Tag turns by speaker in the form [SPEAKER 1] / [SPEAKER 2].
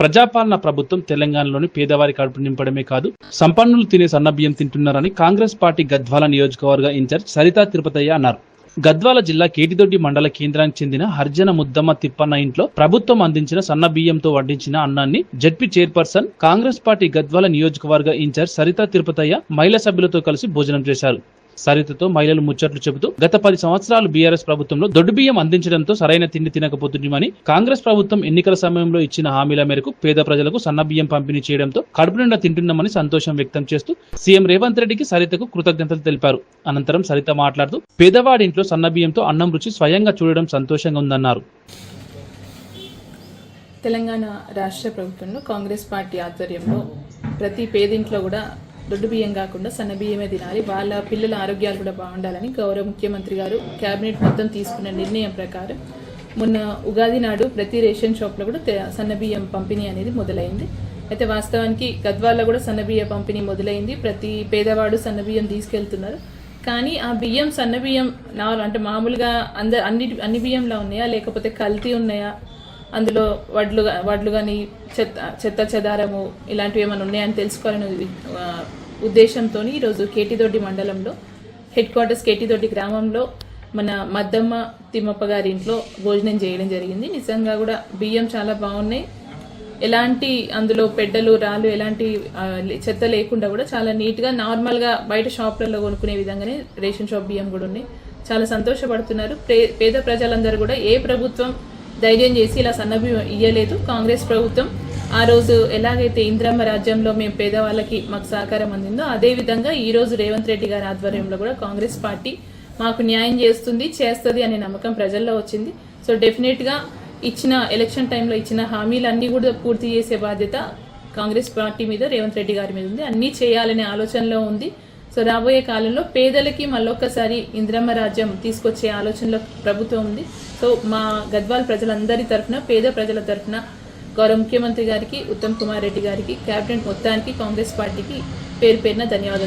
[SPEAKER 1] ప్రజాపాలన ప్రభుత్వం తెలంగాణలోని పేదవారి కడుపు నింపడమే కాదు సంపన్నులు తినే సన్నబియ్యం తింటున్నారని కాంగ్రెస్ పార్టీ గద్వాల నియోజకవర్గ ఇన్ఛార్జ్ సరితా తిరుపతయ్య అన్నారు. గద్వాల జిల్లా కేటిదొడ్డి మండల కేంద్రానికి చెందిన హర్జన ముద్దమ్మ తిప్పన్న ఇంట్లో ప్రభుత్వం అందించిన సన్న బియ్యంతో వడ్డించిన అన్నాన్ని ZP chairperson Congress party Gadwal నియోజకవర్గ ఇన్ఛార్జ్ సరితా తిరుపతయ్య మహిళా సభ్యులతో కలిసి భోజనం చేశారు. సరితతో మహిళలు ముచ్చట్లు చెబుతూ గత పది సంవత్సరాలు బీఆర్ఎస్ ప్రభుత్వంలో దొడ్డు బియ్యం అందించడంతో సరైన తిండి తినకపోతున్నామని కాంగ్రెస్ ప్రభుత్వం ఎన్నికల సమయంలో ఇచ్చిన హామీల మేరకు పేద ప్రజలకు సన్న బియ్యం పంపిణీ చేయడంతో కడుపు నిండా తింటున్నామని సంతోషం వ్యక్తం చేస్తూ సీఎం రేవంత్ రెడ్డికి సరితకు కృతజ్ఞతలు తెలిపారు. అనంతరం సరిత మాట్లాడుతూ పేదవాడి ఇంట్లో సన్న బియ్యంతో అన్నం రుచి స్వయంగా చూడడం సంతోషంగా ఉందన్నారు.
[SPEAKER 2] తెలంగాణ రాష్ట్ర ప్రభుత్వంలో కాంగ్రెస్ పార్టీ ఆధ్వర్యంలో ప్రతి పేదింట్లో కూడా దొడ్డు బియ్యం కాకుండా సన్న బియ్యమే తినాలి. వాళ్ళ పిల్లల ఆరోగ్యాలు కూడా బాగుండాలని గౌరవ ముఖ్యమంత్రి గారు కేబినెట్ మొత్తం తీసుకున్న నిర్ణయం ప్రకారం మొన్న ఉగాది నాడు ప్రతి రేషన్ షాప్లో కూడా సన్న బియ్యం పంపిణీ అనేది మొదలైంది. అయితే వాస్తవానికి గద్వాల్లో కూడా సన్న బియ్య పంపిణీ మొదలైంది. ప్రతి పేదవాడు సన్న బియ్యం తీసుకెళ్తున్నారు. కానీ ఆ బియ్యం సన్న బియ్యం నా అంటే మామూలుగా అంద అన్ని అన్ని బియ్యంలా ఉన్నాయా? లేకపోతే కల్తీ ఉన్నాయా? అందులో వడ్లు వడ్లు కానీ చెత్త చెత్త చెదారము ఇలాంటివి ఏమైనా ఉన్నాయని తెలుసుకోవాలనే ఉద్దేశంతో ఈరోజు కేటిదొడ్డి మండలంలో హెడ్ క్వార్టర్స్ కేటిదొడ్డి గ్రామంలో మన మద్దమ్మ తిమ్మప్ప గారి ఇంట్లో భోజనం చేయడం జరిగింది. నిజంగా కూడా బియ్యం చాలా బాగున్నాయి. ఎలాంటి అందులో పెడ్డలు రాళ్ళు ఎలాంటి చెత్త లేకుండా కూడా చాలా నీట్గా నార్మల్గా బయట షాపులలో కొనుక్కునే విధంగానే రేషన్ షాప్ బియ్యం కూడా ఉన్నాయి. చాలా సంతోషపడుతున్నారు. పేద ప్రజలందరూ కూడా ఏ ప్రభుత్వం ధైర్యం చేసి ఇలా సన్నబియ్యం ఇయ్యలేదు. కాంగ్రెస్ ప్రభుత్వం ఆ రోజు ఎలాగైతే ఇంద్రమ్మ రాజ్యంలో మేము పేదవాళ్ళకి మాకు సహకారం అందిందో అదే విధంగా ఈ రోజు రేవంత్ రెడ్డి గారి ఆధ్వర్యంలో కూడా కాంగ్రెస్ పార్టీ మాకు న్యాయం చేస్తుంది చేస్తుంది అనే నమ్మకం ప్రజల్లో వచ్చింది. సో డెఫినెట్గా ఇచ్చిన ఎలక్షన్ టైంలో ఇచ్చిన హామీలన్నీ కూడా పూర్తి చేసే బాధ్యత కాంగ్రెస్ పార్టీ మీద రేవంత్ రెడ్డి గారి మీద ఉంది. అన్నీ చేయాలనే ఆలోచనలో ఉంది. సో రాబోయే కాలంలో పేదలకి మళ్ళొక్కసారి ఇంద్రమ్మ రాజ్యం తీసుకొచ్చే ఆలోచనలో ప్రభుత్వం ఉంది. సో మా గద్వాల్ ప్రజలందరి తరఫున పేద ప్రజల తరఫున గౌరవ ముఖ్యమంత్రి గారికి ఉత్తమ్ కుమార్ రెడ్డి గారికి కేబినెట్ మొత్తానికి కాంగ్రెస్ పార్టీకి పేరు పేరున ధన్యవాదాలు.